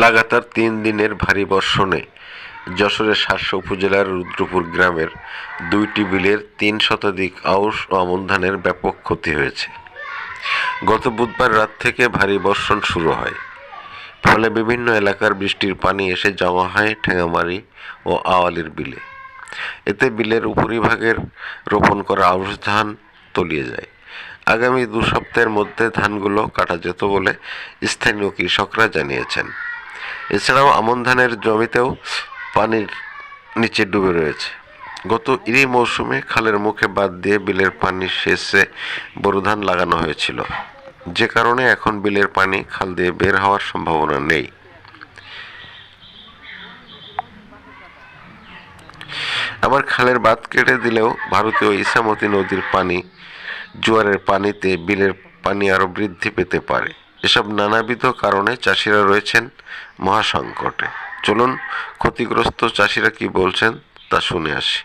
লাগাতার তিন দিনের ভারী বর্ষণে যশোরের শার্শা উপজেলার রুদ্রপুর গ্রামের দুইটি বিলের তিন শতাধিক আউশ ও আমন ধানের ব্যাপক ক্ষতি হয়েছে। গত বুধবার রাত থেকে ভারী বর্ষণ শুরু হয়। ফলে বিভিন্ন এলাকার বৃষ্টির পানি এসে জমা হয় ঠেঙামারি ও আওয়ালির বিলে। এতে বিলের উপরিভাগের রোপণ করা আউশ ধান তলিয়ে যায়। আগামী দু সপ্তাহের মধ্যে ধানগুলো কাটা যেত বলে স্থানীয় কৃষকরা জানিয়েছেন। এছাড়াও আমন ধানের জমিতেও পানির নিচে ডুবে রয়েছে। গত ইরি মৌসুমে খালের মুখে বাদ দিয়ে বিলের পানি শেষে বোরো ধান লাগানো হয়েছিল। যে কারণে এখন বিলের পানি খাল দিয়ে বের হওয়ার সম্ভাবনা নেই। আবার খালের বাঁধ কেটে দিলেও ভারতীয় ইসামতি নদীর পানি, জোয়ারের পানিতে বিলের পানি আরও বৃদ্ধি পেতে পারে। এসব নানাবিধ কারণে চাষিরা রয়েছেন মহাসংকটে। চলুন, ক্ষতিগ্রস্ত চাষিরা কি বলছেন তা শুনে আসি।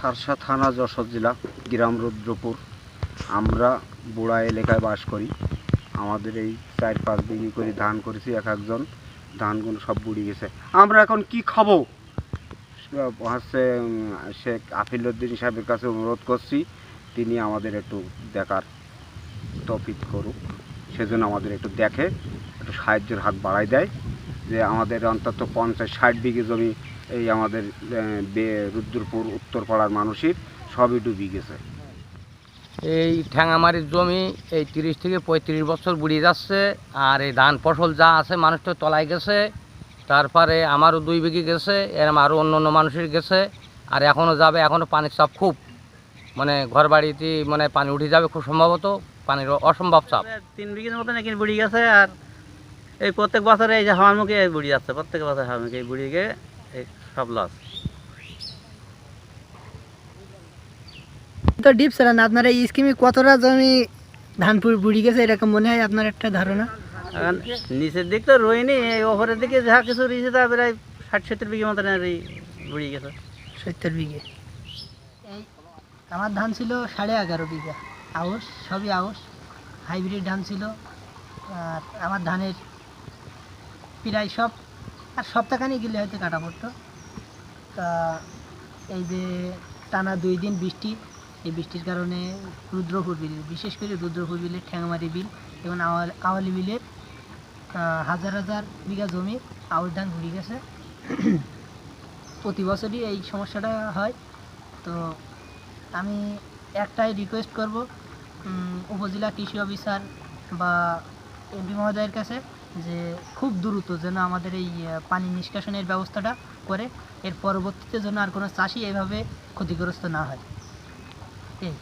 সারসা থানা, যশোর জেলা, গ্রাম রুদ্রপুর। আমরা বুড়া এলাকায় বাস করি। আমাদের এই চার পাঁচ বিঘি করে ধান করেছি, এক একজন। ধানগুলো সব বুড়ি গেছে। আমরা এখন কি খাব? হচ্ছে শেখ আফিলুদ্দিন সাহেবের কাছে অনুরোধ করছি। তিনি আমাদের একটু দেখার তফিক করুক। সেজন্য আমাদের একটু দেখে, একটু সাহায্যের হাত বাড়ায় দেয় যে আমাদের অন্তত পঞ্চাশ ষাট বিঘে জমি এই আমাদের রুদ্রপুর, উত্তরপাড়ার মানুষের সবই ডুবি গেছে। এই ঠ্যাঙামারির জমি এই তিরিশ থেকে পঁয়ত্রিশ বছর বুড়িয়ে যাচ্ছে আর এই ধান ফসল যা আছে মানুষ তো তলায় গেছে, তারপরে আমারও দুই বিঘে গেছে, এরম আরও অন্য অন্য মানুষের গেছে, আর এখনও যাবে এখনও পানির চাপ খুব। মানে ঘর বাড়িতে মানে পানি উঠে যাবে খুব সম্ভবত পানির অসম্ভব চাপ। তিন বিঘের মতন এখানে বুড়ি গেছে আর এই প্রত্যেক বছরে এই যে হাওয়ার মুখে এই বুড়ি যাচ্ছে প্রত্যেক বছর হাওয়ার মুখে এই বুড়ি গিয়ে এই সব লস তো ডিপ ছিলেন আপনারা এই স্কিমে কতটা জমি ধান পুর বুড়ি গেছে এরকম মনে হয় আপনার একটা ধারণা? নিচের দিক তো রইনি এই ওপরের দিকে যা কিছু রয়েছে তা প্রায় ষাট সত্তর বিঘে মতন আর এই বুড়ি গেছে। সত্তর বিঘে। আমার ধান ছিল সাড়ে এগারো বিঘা। আউশ, সবই আউশ। হাইব্রিড ধান ছিল। আর আমার ধানের প্রায় সব, আর সপ্তাহখানি গেলে হয়তো কাটা পড়তো। তা এই যে টানা দুই দিন বৃষ্টি, এই বৃষ্টির কারণে রুদ্রপুর বিল, বিশেষ করে রুদ্রপুর বিলের ঠ্যাংমারি বিল এবং আওয়াল- বিলের হাজার হাজার বিঘা জমি আউশ ধান ঘুরে গেছে। প্রতি বছরই এই সমস্যাটা হয়। তো আমি একটাই রিকোয়েস্ট করব উপজেলা কৃষি অফিসার বা এমপি মহোদয়ের কাছে যে খুব দ্রুত যেন আমাদের এই পানি নিষ্কাশনের ব্যবস্থাটা করে, এর পরবর্তীতে যেন আর কোনো চাষি এভাবে ক্ষতিগ্রস্ত না হয়। এই।